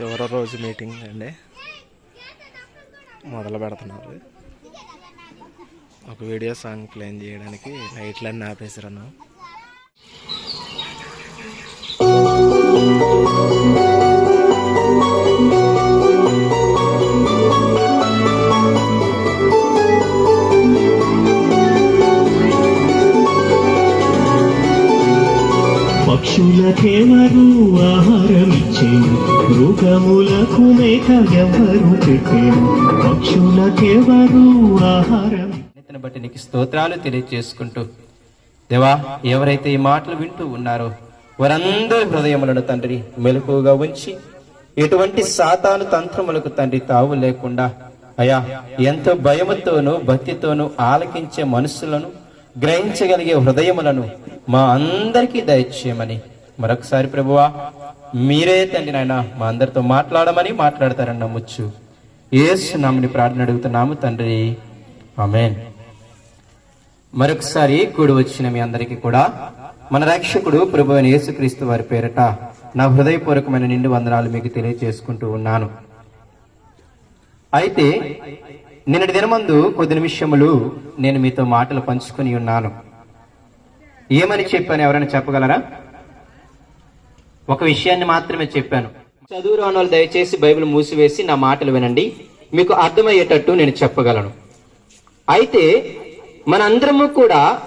చివరి రోజు మీటింగ్ అండి. మొదలు పెడుతున్నారు. ఒక వీడియో సాంగ్ ప్లేన్ చేయడానికి లైట్లన్నీ ఆపేసారు పక్షులకెవరు ఆహారమిచ్చేను? మృగములకు మేక ఎవరు పెట్టేను? పక్షులకెవరు ఆహారం బట్టి నీకు స్తోత్రాలు తెలియజేసుకుంటూ దేవా ఎవరైతే ఈ మాటలు వింటూ ఉన్నారో వారందరి హృదయములను తండ్రి మెలకుగా ఉంచి ఎటువంటి సాతాను తంత్రములకు తండ్రి తావు లేకుండా అయా ఎంతో భయముతోనూ భక్తితోనూ ఆలకించే మనుషులను గ్రహించగలిగే హృదయములను మా అందరికీ దయచేయమని. మరొకసారి ప్రభువా మీరే తండ్రి నాయన మా అందరితో మాట్లాడమని మాట్లాడతారని నమ్మొచ్చు ఏసు నామని ప్రార్థన అడుగుతున్నాము తండ్రి. ఆమెన్. మరొకసారి కూడి వచ్చిన మీ అందరికీ కూడా మన రక్షకుడు ప్రభు అయిన యేసుక్రీస్తు వారి పేరట నా హృదయపూర్వకమైన నిండు వందనాలు మీకు తెలియజేసుకుంటూ ఉన్నాను. అయితే నిన్నటి దినమందు కొద్ది నిమిషములు నేను మీతో మాటలు పంచుకొని ఉన్నాను. ఏమని చెప్పాను ఎవరైనా చెప్పగలరా? ఒక విషయాన్ని మాత్రమే చెప్పాను. చదువు రాని వాళ్ళు దయచేసి బైబిల్ మూసివేసి నా మాటలు వినండి. మీకు అర్థమయ్యేటట్టు నేను చెప్పగలను. అయితే మనందరము కూడా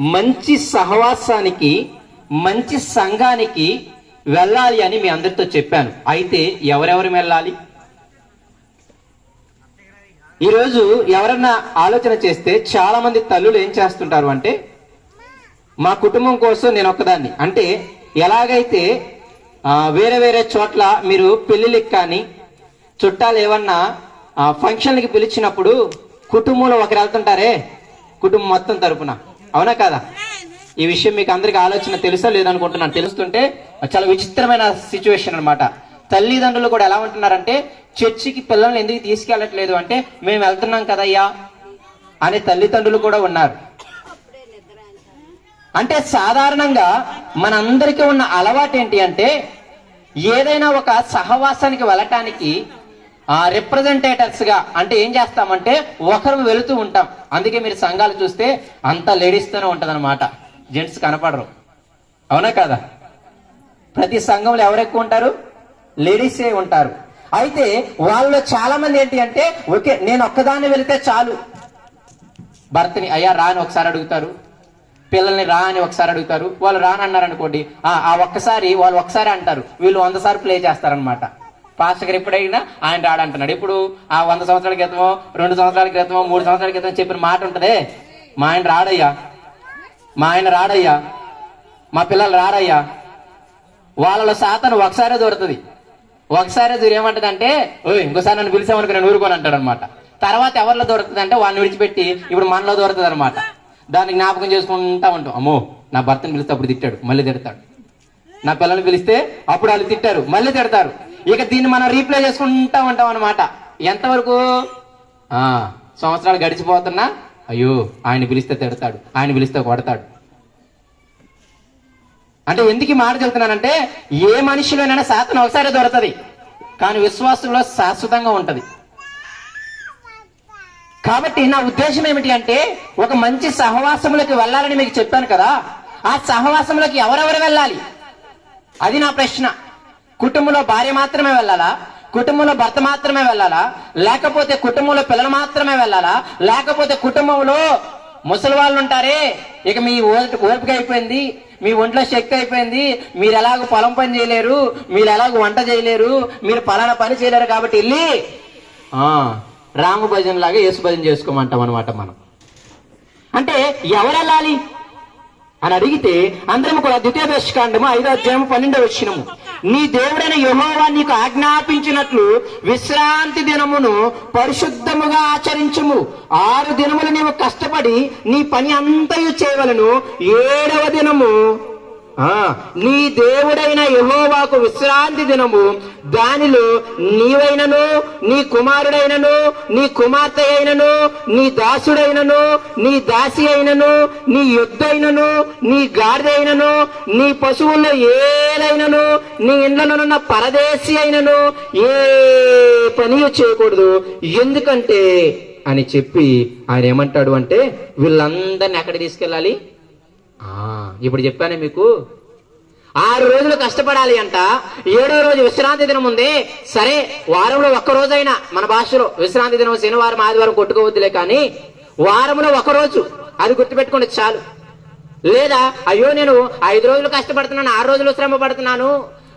మంచి సహవాసానికి మంచి సంఘానికి వెళ్ళాలి అని మీ అందరితో చెప్పాను. అయితే ఎవరెవరు వెళ్ళాలి? ఈరోజు ఎవరన్నా ఆలోచన చేస్తే చాలా మంది తల్లులు ఏం చేస్తుంటారు అంటే మా కుటుంబం కోసం నేను ఒక్కదాన్ని. అంటే ఎలాగైతే వేరే వేరే చోట్ల మీరు పెళ్ళిళ్ళకి కానీ చుట్టాలు ఏమన్నా ఫంక్షన్కి ఫంక్షన్లకి పిలిచినప్పుడు కుటుంబంలో ఒకరు వెళ్తుంటారే? కుటుంబం మొత్తం తరపున. అవునా కదా? ఈ విషయం మీకు అందరికి ఆలోచన తెలుసా లేదనుకుంటున్నాను. తెలుస్తుంటే చాలా విచిత్రమైన సిచ్యువేషన్ అనమాట. తల్లిదండ్రులు కూడా ఎలా ఉంటున్నారంటే చర్చికి పిల్లల్ని ఎందుకు తీసుకెళ్ళట్లేదు అంటే మేము వెళ్తున్నాం కదయ్యా అనే తల్లిదండ్రులు కూడా ఉన్నారు. అంటే సాధారణంగా మనందరికీ ఉన్న అలవాటు ఏంటి అంటే ఏదైనా ఒక సహవాసానికి వెళ్ళటానికి ఆ రిప్రజెంటేటర్స్గా అంటే ఏం చేస్తామంటే ఒకరు వెళుతూ ఉంటాం. అందుకే మీరు సంఘాలు చూస్తే అంతా లేడీస్తోనే ఉంటదన్నమాట. జెంట్స్ కనపడరు. అవునా కదా? ప్రతి సంఘంలో ఎవరు ఎక్కువ ఉంటారు లేడీసే ఉంటారు. అయితే వాళ్ళలో చాలా మంది ఏంటి అంటే ఓకే నేను ఒక్కదాన్ని వెళితే చాలు. భర్తని అయ్యా రా అని ఒకసారి అడుగుతారు. పిల్లల్ని రా అని ఒకసారి అడుగుతారు. వాళ్ళు రానన్నారు అనుకోండి ఆ ఒక్కసారి వాళ్ళు ఒకసారి అంటారు. వీళ్ళు వంద సార్లు ప్లే చేస్తారనమాట. పాస్టర్ గారు ఎప్పుడైనా ఆయన రాడంటున్నాడు. ఇప్పుడు ఆ వంద సంవత్సరాల క్రితమో రెండు సంవత్సరాల క్రితమో మూడు సంవత్సరాల క్రితం చెప్పిన మాట ఉంటుందే. మా ఆయన రాడయ్యా. మా ఆయన రాడయ్యా. మా పిల్లలు రాడయ్యా. వాళ్ళలో సాతను ఒకసారే దొరుకుతుంది. ఒకసారి దూరం ఏమంటది అంటే ఓ ఇంకోసారి నన్ను పిలిచామనుకో నేను ఊరుకోని అంటాడు అనమాట తర్వాత ఎవరిలో దొరుకుతుంది అంటే వాళ్ళని విడిచిపెట్టి ఇప్పుడు మనలో దొరుకుతుంది అనమాట దాన్ని జ్ఞాపకం చేసుకుంటా ఉంటాం. అమ్మో నా భర్తను పిలిస్తే అప్పుడు తిట్టాడు మళ్ళీ తిడతాడు. నా పిల్లల్ని పిలిస్తే అప్పుడు వాళ్ళు తిట్టారు మళ్ళీ తిడతారు. ఇక దీన్ని మనం రీప్లే చేసుకుంటా ఉంటాం అనమాట ఎంతవరకు? ఆ సంవత్సరాలు గడిచిపోతున్నా అయ్యో ఆయన పిలిస్తే తిడతాడు ఆయన పిలిస్తే కొడతాడు. అంటే ఎందుకు ఈ మాట చెబుతున్నానంటే ఏ మనిషిలోనైనా శాతం ఒకసారి దొరుకుతుంది కానీ విశ్వాసంలో శాశ్వతంగా ఉంటుంది. కాబట్టి నా ఉద్దేశం ఏమిటి అంటే ఒక మంచి సహవాసములకు వెళ్ళాలని మీకు చెప్పాను కదా ఆ సహవాసములకు ఎవరెవరు వెళ్ళాలి? అది నా ప్రశ్న. కుటుంబంలో భార్య మాత్రమే వెళ్ళాలా? కుటుంబంలో భర్త మాత్రమే వెళ్ళాలా? లేకపోతే కుటుంబంలో పిల్లలు మాత్రమే వెళ్ళాలా? లేకపోతే కుటుంబంలో ముసలి వాళ్ళు ఉంటారే. ఇక మీ ఓపిక అయిపోయింది. మీ ఒంట్లో శక్తి అయిపోయింది. మీరు ఎలాగో పొలం పని చేయలేరు. మీరు ఎలాగో వంట చేయలేరు. మీరు పలానా పని చేయలేరు కాబట్టి వెళ్ళి రాము రామ భజన లాగా యేసు భజన చేసుకోమంటాం అనమాట మనం. అంటే ఎవరు వెళ్ళాలి అని అడిగితే అందరం కూడా ద్వితీయ దశకాండము ఐదో అధ్యాయము పన్నెండో వచ్చినము నీ దేవుడైన యహోవా నీకు ఆజ్ఞాపించినట్లు విశ్రాంతి దినమును పరిశుద్ధముగా ఆచరించుము. ఆరు దినములు నీవు కష్టపడి నీ పని అంతయు చేయవలను. ఏడవ దినము నీ దేవుడైన యహోవాకు విశ్రాంతి దినము. దానిలో నీవైనను నీ కుమారుడైనను నీ కుమార్తె అయినను నీ దాసుడైనను నీ దాసి అయినను నీ యుద్ధైనను నీ గాడిద అయినను నీ పశువుల్లో ఏదైనను నీ ఇండ్లనున్న పరదేశి అయినను ఏ పని చేయకూడదు. ఎందుకంటే అని చెప్పి ఆయన ఏమంటాడు అంటే వీళ్ళందరినీ ఎక్కడ తీసుకెళ్ళాలి? ఇప్పుడు చెప్పానే మీకు? ఆరు రోజులు కష్టపడాలి అంట. ఏడో రోజు విశ్రాంతి దినం ఉంది. సరే వారంలో ఒక్క రోజైనా మన భాషలో విశ్రాంతి దినం శనివారం ఆదివారం కొట్టుకోవద్దులే కానీ వారంలో ఒక రోజు అది గుర్తుపెట్టుకోండి చాలు. లేదా అయ్యో నేను ఐదు రోజులు కష్టపడుతున్నాను ఆరు రోజులు శ్రమ పడుతున్నాను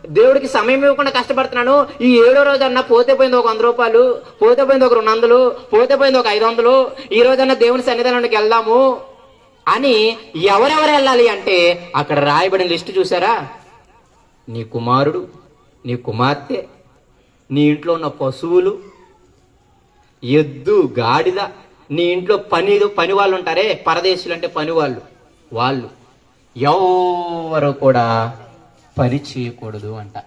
దేవుడికి సమయం ఇవ్వకుండా కష్టపడుతున్నాను ఈ ఏడో రోజు అన్న పోతే పోయింది ఒక వంద రూపాయలు పోతే పోయింది ఒక రెండు వందలు పోతే పోయింది ఒక ఐదు వందలు ఈ రోజన్నా దేవుని సన్నిధానానికి వెళ్దాము. అని ఎవరెవరు వెళ్ళాలి అంటే అక్కడ రాయబడిన లిస్టు చూసారా నీ కుమారుడు నీ కుమార్తె నీ ఇంట్లో ఉన్న పశువులు ఎద్దు గాడిద నీ ఇంట్లో పని పని వాళ్ళు ఉంటారే? పరదేశులు అంటే పని వాళ్ళు. వాళ్ళు ఎవరు కూడా పని చేయకూడదు అంట.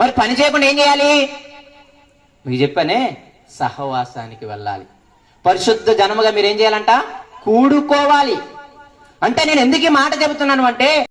మరి పని చేయకుండా ఏం చేయాలి? మీకు చెప్పానే సహవాసానికి వెళ్ళాలి. పరిశుద్ధ జనముగా మీరు ఏం చేయాలంట? కూడుకోవాలి. అంటే నేను ఎందుకు ఈ మాట చెబుతున్నాను అంటే